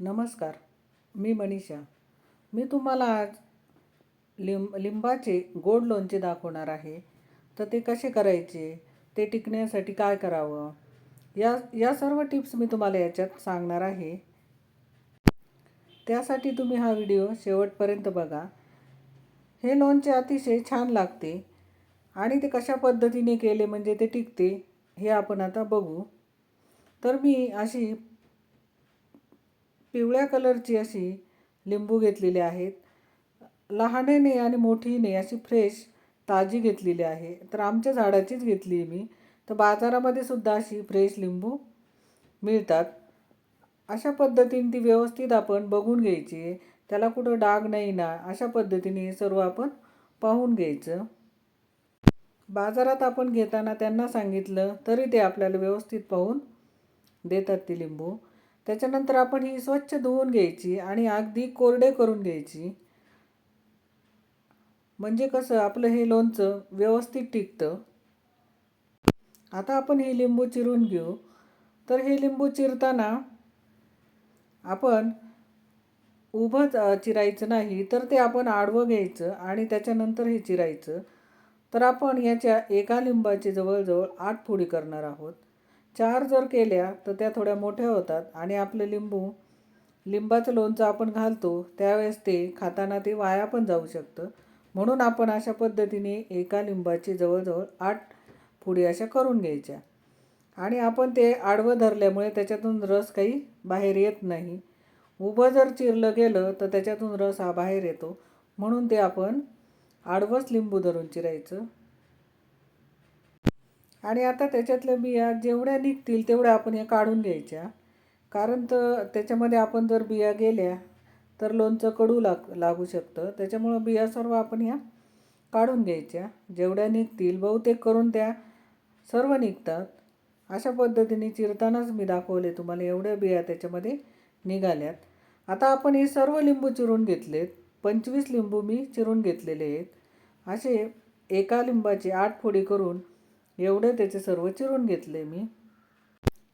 नमस्कार मी मनीषा. मी तुम्हाला आज लिंब लिंबाचे गोड लोणचे दाखवणार आहे. तर ते कसे करायचे ते टिकण्यासाठी काय करावं? या या सर्व टिप्स मी तुम्हाला याच्यात सांगणार आहे. त्यासाठी तुम्ही हा व्हिडिओ शेवटपर्यंत बघा. हे लोणचे अतिशय छान लागते आणि ते कशा पद्धतीने केले म्हणजे ते टिकते हे आपण आता बघू. तर मी अशी पिवळ्या कलरची अशी लिंबू घेतलेली आहेत. लहानही नाही आणि मोठीही नाही अशी फ्रेश ताजी घेतलेली आहे. तर आमच्या झाडाचीच घेतली मी. तर बाजारामध्ये सुद्धा अशी फ्रेश लिंबू मिळतात. अशा पद्धतीने ती व्यवस्थित आपण बघून घ्यायची त्याला कुठं डाग नाही ना अशा पद्धतीने हे सर्व आपण पाहून घ्यायचं. बाजारात आपण घेताना त्यांना सांगितलं तरी ते आपल्याला व्यवस्थित पाहून देतात ती लिंबू. त्याच्यानंतर आपण ही स्वच्छ धुवून घ्यायची आणि अगदी कोरडे करून घ्यायची. म्हणजे कसं आपलं हे लोणचं व्यवस्थित टिकतं. आता आपण हे लिंबू चिरून घेऊ. तर हे लिंबू चिरताना आपण उभं चिरायचं नाही तर ते आपण आडवं घ्यायचं आणि त्याच्यानंतर हे चिरायचं. तर आपण याच्या एका लिंबाचे जवळजवळ आठ फोडी करणार आहोत. चार जर केल्या तर त्या थोड्या मोठ्या होतात. आणि आपलं लिंबू लिंबाचं लोणचं आपण घालतो त्यावेळेस ते खाताना ते वाया पण जाऊ शकतं. म्हणून आपण अशा पद्धतीने एका लिंबाची जवळजवळ आठ फोडी अशा करून घ्यायच्या. आणि आपण ते आडवं धरल्यामुळे त्याच्यातून रस काही बाहेर येत नाही. उभं जर चिरलं गेलं तर त्याच्यातून रस हा बाहेर येतो. म्हणून ते आपण आडवंच लिंबू धरून चिरायचं. आणि आता त्याच्यातल्या बिया जेवढ्या निघतील तेवढ्या आपण या काढून घ्यायच्या. कारण तर त्याच्यामध्ये आपण जर बिया गेल्या तर लोणचं कडू लाग लागू शकतं. त्याच्यामुळं बिया सर्व आपण ह्या काढून घ्यायच्या. जेवढ्या निघतील बहुतेक करून त्या सर्व निघतात. अशा पद्धतीने चिरतानाच मी दाखवले तुम्हाला एवढ्या बिया त्याच्यामध्ये निघाल्यात. आता आपण हे सर्व लिंबू चिरून घेतलेत. पंचवीस लिंबू मी चिरून घेतलेले आहेत. असे एका लिंबाची आठ फोडी करून एवढे त्याचे सर्व चिरून घेतले मी.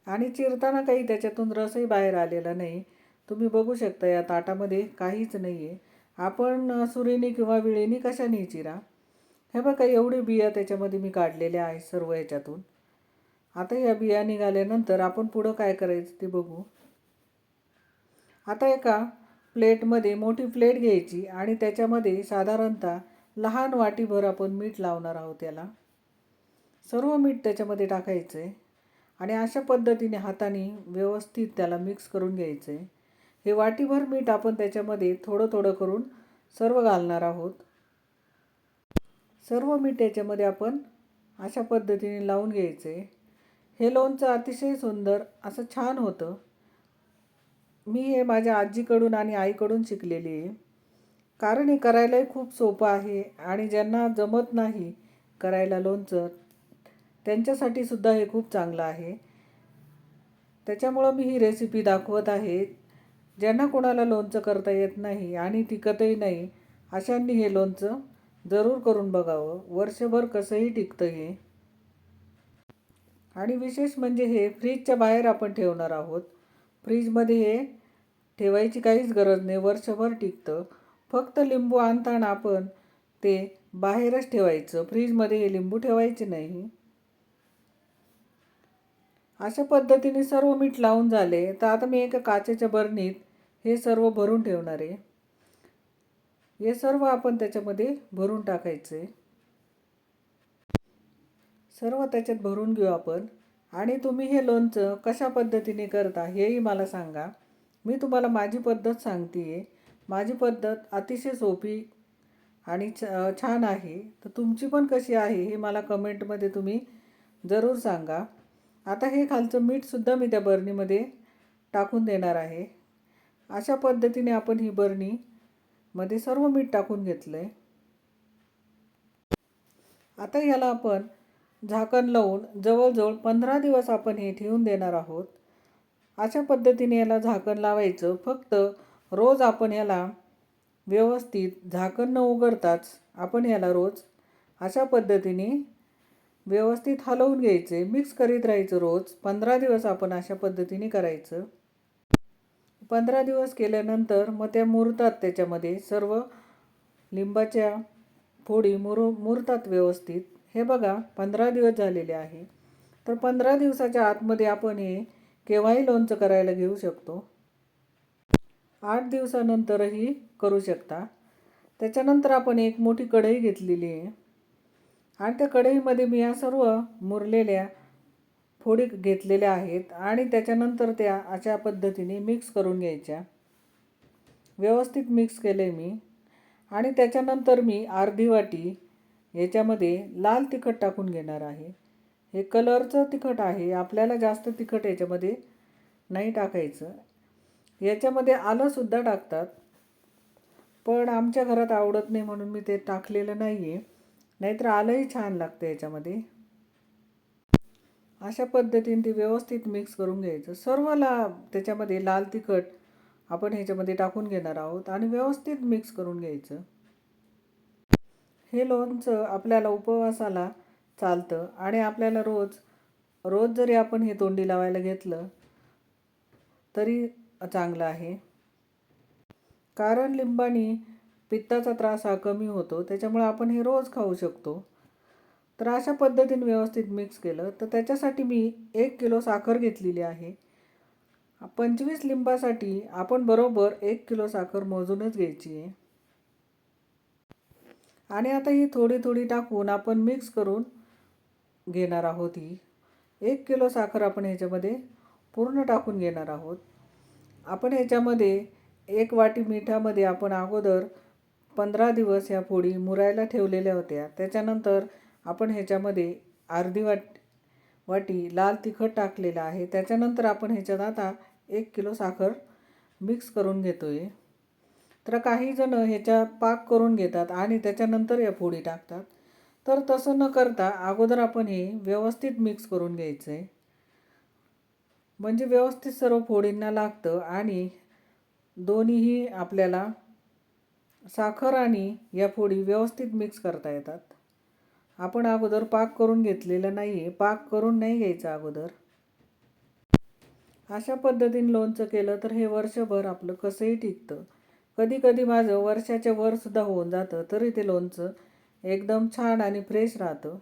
आणि चिरताना काही त्याच्यातून रसही बाहेर आलेला नाही. तुम्ही बघू शकता या ताटामध्ये काहीच नाही आहे आपण सुरीने किंवा विळेने कशाने चिरा? हे बघा एवढे बिया त्याच्यामध्ये मी काढलेल्या आहे सर्व याच्यातून. आता या बिया निघाल्यानंतर आपण पुढं काय करायचं ते बघू. आता एका प्लेटमध्ये मोठी प्लेट घ्यायची आणि त्याच्यामध्ये साधारणतः लहान वाटीभर आपण मीठ लावणार आहोत त्याला. सर्व मीठ त्याच्यामध्ये टाकायचं आहे आणि अशा पद्धतीने हाताने व्यवस्थित त्याला मिक्स करून घ्यायचं. आहे हे वाटीभर मीठ आपण त्याच्यामध्ये थोडं थोडं करून सर्व घालणार आहोत. सर्व मीठ याच्यामध्ये आपण अशा पद्धतीने लावून घ्यायचं. आहे हे लोणचं अतिशय सुंदर असं छान होतं. मी हे माझ्या आजीकडून आणि आईकडून शिकलेली आहे. कारण हे करायलाही खूप सोपं आहे आणि ज्यांना जमत नाही करायला लोणचं त्यांच्यासाठी सुद्धा हे खूप चांगलं आहे. त्याच्यामुळं मी ही रेसिपी दाखवत आहे. ज्यांना कोणाला लोणचं करता येत नाही आणि टिकतही नाही अशांनी हे लोणचं जरूर करून बघावं. वर्षभर कसंही टिकतं हे. आणि विशेष म्हणजे हे फ्रीजच्या बाहेर आपण ठेवणार आहोत. फ्रीजमध्ये हे ठेवायची काहीच गरज नाही. वर्षभर टिकतं. फक्त लिंबू आणताना आपण ते बाहेरच ठेवायचं. फ्रीजमध्ये हे लिंबू ठेवायचे नाही. अशा पद्धतीने सर्व मीठ लावून झाले. तर आता मी एका काचेच्या बरणीत हे सर्व भरून ठेवणार आहे. हे सर्व आपण त्याच्यामध्ये भरून टाकायचे. सर्व त्याच्यात भरून घेऊ आपण. आणि तुम्ही हे लोणचं कशा पद्धतीने करता हेही मला सांगा. मी तुम्हाला माझी पद्धत सांगते आहे माझी पद्धत अतिशय सोपी आणि छ छान आहे. तर तुमची पण कशी आहे हे मला कमेंटमध्ये तुम्ही जरूर सांगा. आता हे खालचं मीठसुद्धा मी त्या बरणीमध्ये टाकून देणार आहे. अशा पद्धतीने आपण ही बरणी मध्ये सर्व मीठ टाकून घेतलं आहे आता ह्याला आपण झाकण लावून जवळजवळ पंधरा दिवस आपण हे ठेवून देणार आहोत. अशा पद्धतीने याला झाकण लावायचं. फक्त रोज आपण याला व्यवस्थित झाकण न उघडताच आपण याला रोज अशा पद्धतीने व्यवस्थित हलवून घ्यायचे मिक्स करीत राहायचं रोज. पंधरा दिवस आपण अशा पद्धतीने करायचं. पंधरा दिवस केल्यानंतर मग त्या मुरतात त्याच्यामध्ये सर्व लिंबाच्या फोडी मुरू मुरतात व्यवस्थित. हे बघा पंधरा दिवस झालेले आहे. तर पंधरा दिवसाच्या आतमध्ये आपण हे केव्हाही लोणचं करायला घेऊ शकतो. आठ दिवसानंतरही करू शकता. त्याच्यानंतर आपण एक मोठी कढई घेतलेली आहे. आणि त्या कढईमध्ये मी या सर्व मुरलेल्या फोडी घेतलेल्या आहेत आणि त्याच्यानंतर त्या अशा पद्धतीने मिक्स करून घ्यायच्या. व्यवस्थित मिक्स केले मी. आणि त्याच्यानंतर मी अर्धी वाटी याच्यामध्ये लाल तिखट टाकून घेणार आहे. हे कलरचं तिखट आहे. आपल्याला जास्त तिखट याच्यामध्ये नाही टाकायचं. याच्यामध्ये आलंसुद्धा टाकतात. पण आमच्या घरात आवडत नाही म्हणून मी ते टाकलेलं नाही आहे नाहीतर आलंही छान लागतं याच्यामध्ये. अशा पद्धतीने ते व्यवस्थित मिक्स करून घ्यायचं. सर्व ला त्याच्यामध्ये लाल तिखट आपण ह्याच्यामध्ये टाकून घेणार आहोत आणि व्यवस्थित मिक्स करून घ्यायचं. हे लोणचं आपल्याला उपवासाला चालतं आणि आपल्याला रोज रोज जरी आपण हे तोंडी लावायला घेतलं तरी चांगलं आहे. कारण लिंबानी पित्ताचा त्रास हा कमी होतो त्याच्यामुळे आपण हे रोज खाऊ शकतो. तर अशा पद्धतीने व्यवस्थित मिक्स केलं. तर त्याच्यासाठी मी एक किलो साखर घेतलेली आहे. पंचवीस लिंबासाठी आपण बरोबर एक किलो साखर मोजूनच घ्यायची आहे. आणि आता ही थोडी थोडी टाकून आपण मिक्स करून घेणार आहोत ही. एक किलो साखर आपण ह्याच्यामध्ये पूर्ण टाकून घेणार आहोत. आपण ह्याच्यामध्ये एक वाटी मिठामध्ये आपण अगोदर पंधरा दिवस ह्या फोडी मुरायला ठेवलेल्या होत्या. त्याच्यानंतर आपण ह्याच्यामध्ये अर्धी वाट वाटी लाल तिखट टाकलेलं आहे. त्याच्यानंतर आपण ह्याच्यात आता एक किलो साखर मिक्स करून घेतो आहे तर काही जणं ह्याच्या पाक करून घेतात आणि त्याच्यानंतर या फोडी टाकतात. तर तसं न करता अगोदर आपण हे व्यवस्थित मिक्स करून घ्यायचं आहे म्हणजे व्यवस्थित सर्व फोडींना लागतं आणि दोन्हीही आपल्याला साखर आणि या फोडी व्यवस्थित मिक्स करता येतात. आपण अगोदर पाक करून घेतलेलं नाही आहे पाक करून नाही घ्यायचं अगोदर. अशा पद्धतीने लोणचं केलं तर हे वर्षभर आपलं कसंही टिकतं. कधी कधी माझं वर्षाच्या वरसुद्धा होऊन जातं तरी ते लोणचं एकदम छान आणि फ्रेश राहतं.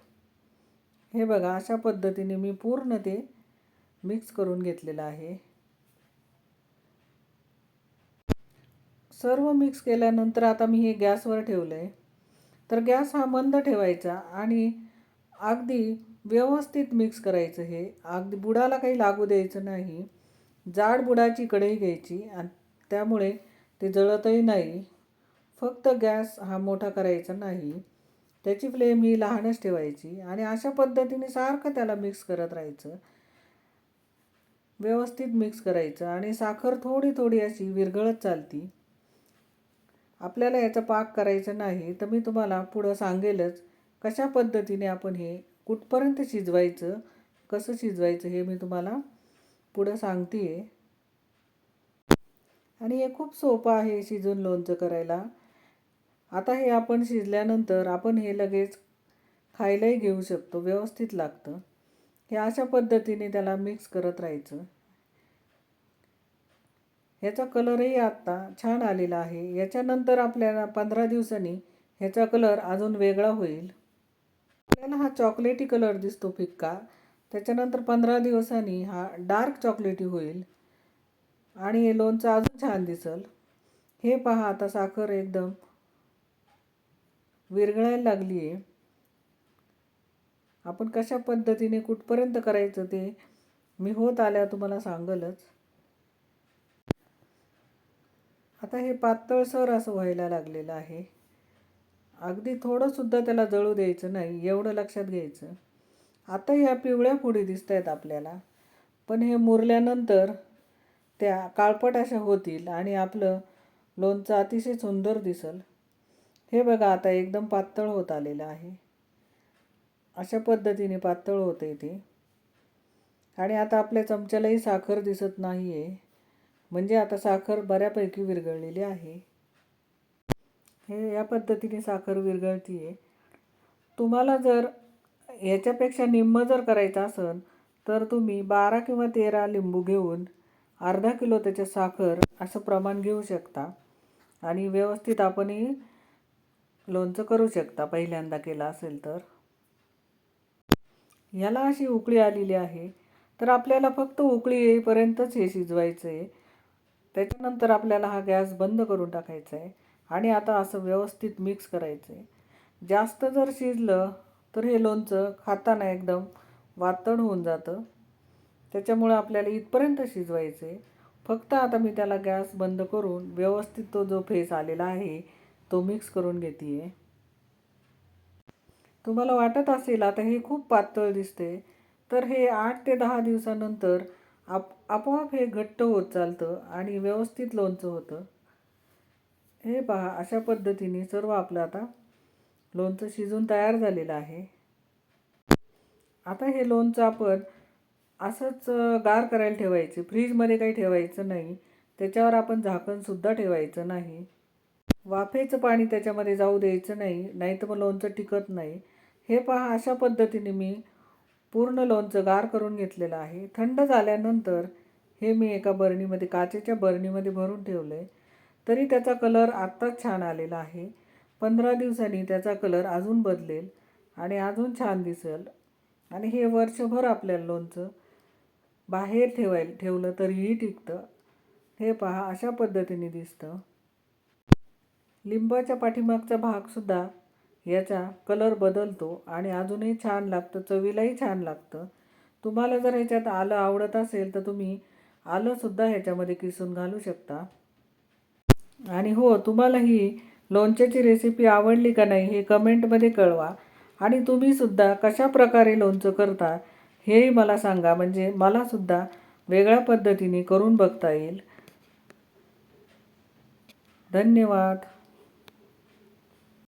हे बघा अशा पद्धतीने मी पूर्ण ते मिक्स करून घेतलेलं आहे. सर्व मिक्स केल्यानंतर आता मी हे गॅसवर ठेवलं आहे तर गॅस हा मंद ठेवायचा आणि अगदी व्यवस्थित मिक्स करायचं हे. अगदी बुडाला काही लागू द्यायचं नाही. जाड बुडाची कढई घ्यायची आणि त्यामुळे ते जळतही नाही. फक्त गॅस हा मोठा करायचा नाही. त्याची फ्लेम ही लहानच ठेवायची आणि अशा पद्धतीने सारखं त्याला मिक्स करत राहायचं. व्यवस्थित मिक्स करायचं आणि साखर थोडी थोडी अशी विरघळत चालती. आपल्याला याचा पाक करायचा नाही तर मी तुम्हाला पुढं सांगेलच कशा पद्धतीने आपण हे कुठपर्यंत शिजवायचं कसं शिजवायचं हे मी तुम्हाला पुढं सांगते आहे आणि हे खूप सोपं आहे शिजून लोणचं करायला. आता हे आपण शिजल्यानंतर आपण हे लगेच खायलाही घेऊ शकतो व्यवस्थित लागतं. हे अशा पद्धतीने त्याला मिक्स करत राहायचं. ह्याचा कलरही आत्ता छान आलेला आहे. याच्यानंतर आपल्याला पंधरा दिवसांनी ह्याचा कलर अजून वेगळा होईल. आपल्याला हा चॉकलेटी कलर दिसतो फिक्का. त्याच्यानंतर पंधरा दिवसांनी हा डार्क चॉकलेटी होईल. आणि हे लोणचं अजून छान दिसल. हे पहा आता साखर एकदम विरघळायला लागली आहे. आपण कशा पद्धतीने कुठपर्यंत करायचं ते मी होत आल्या तुम्हाला सांगलच. आता हे पातळसर असं व्हायला लागलेलं आहे. अगदी थोडंसुद्धा त्याला जळू द्यायचं नाही एवढं लक्षात घ्यायचं. आता ह्या पिवळ्या फुडी दिसत आहेत आपल्याला. पण हे मुरल्यानंतर त्या काळपट अशा होतील आणि आपलं लोणचं अतिशय सुंदर दिसल. हे बघा आता एकदम पातळ होत आलेलं आहे. अशा पद्धतीने पातळ होते ते. आणि आता आपल्या चमच्यालाही साखर दिसत नाही आहे म्हणजे आता साखर बऱ्यापैकी विरघळलेली आहे. हे या पद्धतीने साखर विरघळती आहे तुम्हाला जर याच्यापेक्षा निम्म जर करायचं असेल तर तुम्ही बारा किंवा तेरा लिंबू घेऊन अर्धा किलो त्याच्या साखर असं प्रमाण घेऊ शकता. आणि व्यवस्थित आपणही लोणचं करू शकता पहिल्यांदा केलं असेल तर. ह्याला अशी उकळी आलेली आहे. तर आपल्याला फक्त उकळी येईपर्यंतच हे शिजवायचं आहे त्याच्यानंतर आपल्याला हा गॅस बंद करून टाकायचा आहे आणि आता असं व्यवस्थित मिक्स करायचं आहे. जास्त जर शिजलं तर हे लोणचं खाताना एकदम वातड होऊन जातं. त्याच्यामुळं आपल्याला इथपर्यंत शिजवायचं आहे. फक्त आता मी त्याला गॅस बंद करून व्यवस्थित तो जो फेस आलेला आहे तो मिक्स करून घेते आहे तुम्हाला वाटत असेल आता हे खूप पातळ दिसते तर हे आठ ते दहा दिवसानंतर आप आपोआप हे घट्ट होत चालतं आणि व्यवस्थित लोणचं होतं. हे पहा अशा पद्धतीने सर्व आपलं आता लोणचं शिजून तयार झालेलं आहे. आता हे लोणचं आपण असंच गार करायला ठेवायचे. फ्रीजमध्ये काही ठेवायचं नाही. त्याच्यावर आपण झाकणसुद्धा ठेवायचं नाही. वाफेचं पाणी त्याच्यामध्ये जाऊ द्यायचं नाही. नाही तर मग लोणचं टिकत नाही. हे पहा अशा पद्धतीने मी पूर्ण लोणचं गार करून घेतलेलं आहे. थंड झाल्यानंतर हे मी एका बरणीमध्ये काचेच्या बरणीमध्ये भरून ठेवलं आहे तरी त्याचा कलर आत्ताच छान आलेला आहे. पंधरा दिवसांनी त्याचा कलर अजून बदलेल आणि अजून छान दिसेल. आणि हे वर्षभर आपल्याला लोणचं बाहेर ठेवायला ठेवलं तरीही टिकतं. हे पहा अशा पद्धतीने दिसतं. लिंबाच्या पाठीमागचा भागसुद्धा याचा कलर बदलतो आणि अजूनही छान लागतं चवीलाही छान लागतं. तुम्हाला जर ह्याच्यात आलं आवडत असेल तर तुम्ही आलंसुद्धा ह्याच्यामध्ये किसून घालू शकता. आणि हो तुम्हाला ही लोणच्याची रेसिपी आवडली का नाही हे कमेंटमध्ये कळवा. आणि तुम्हीसुद्धा कशा प्रकारे लोणचं करता हेही मला सांगा. म्हणजे मलासुद्धा वेगळ्या पद्धतीने करून बघता येईल. धन्यवाद.